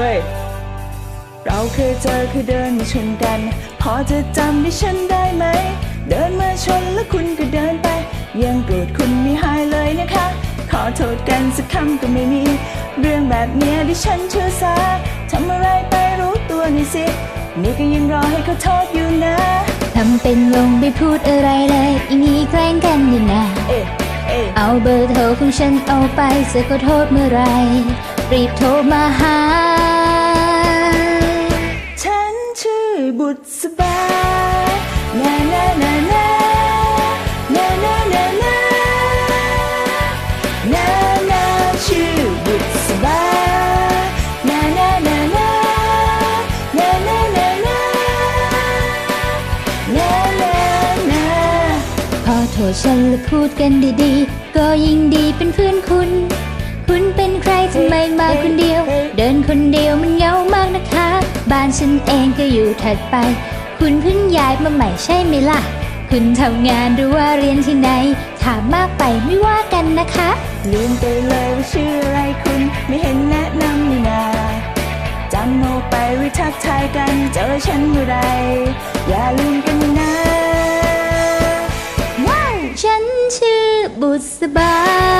ฮ้ยเราเคยเจอเคยเดินมาชนกัน พอจะจำดิฉันได้ไหม เดินมาชนแล้วคุณก็เดินไป ยังโกรธคุณไม่หายเลยนะคะ ขอโทษกันสักคำก็ไม่มี เรื่องแบบเนี้ยดิฉันเชื่อสาทำอะไรไปรู้ตัวหน่อยสินี่ก็ยังรอให้เขาโทษอยู่นะทำเป็นลงไปพูดอะไรเลยอีนี่แกล้งกันนี่นาเอ๊ะเอ๊ะเอาเบอร์โทรของฉันเอาไปเสียก็โทษเมื่อไหรรีบโทรมาหา ชื่อบุษบานานานานานานานานานานาชื่อบุษบานานานานานานานานานานานาพอโทรฉันแล้วพูดกันดีๆ ก็ยิ่งดีเป็นเพื่อนคุณ คุณเป็นใครทำไมมาคนเดียว เดินคนเดียวมันเหงามากนะคะ บ้านฉันเองก็อยู่ถัดไป คุณเพิ่งย้ายมาใหม่ใช่ไหมล่ะ คุณทำงานหรือว่าเรียนที่ไหน ถามมากไปไม่ว่ากันนะคะ ลืมไปเลยว่าชื่ออะไรคุณไม่เห็นแนะนำนี่นาจำเอาไปไวิทักทายกันเจอฉันเมื่อไร อย่าลืมกันนะว้าวฉันชื่อบุษบานา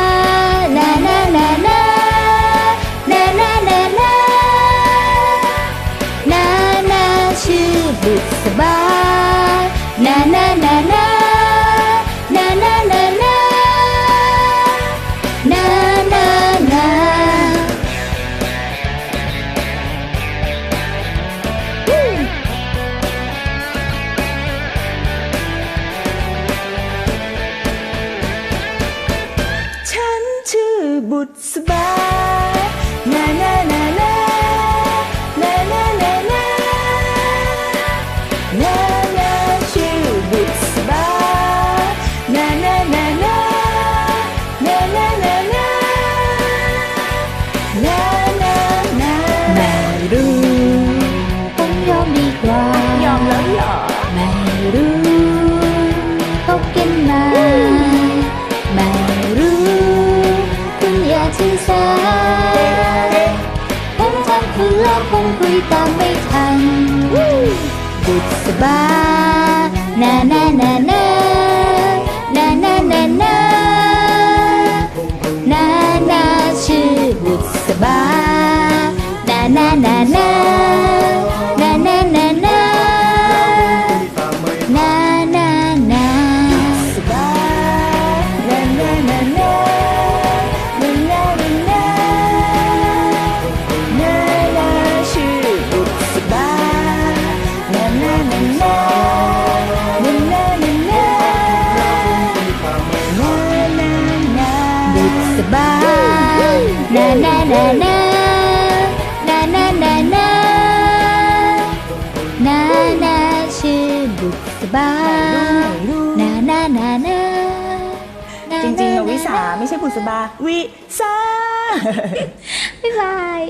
ชื่อบุษบานานานานานานานานานานานาฉันชื่อบุษบานา バナナ บุษบานานานานานานานานานานาชื่อบุษบานานานานาจริงๆอะวิสาไม่ใช่บุษบาวิสาบ๊ายบาย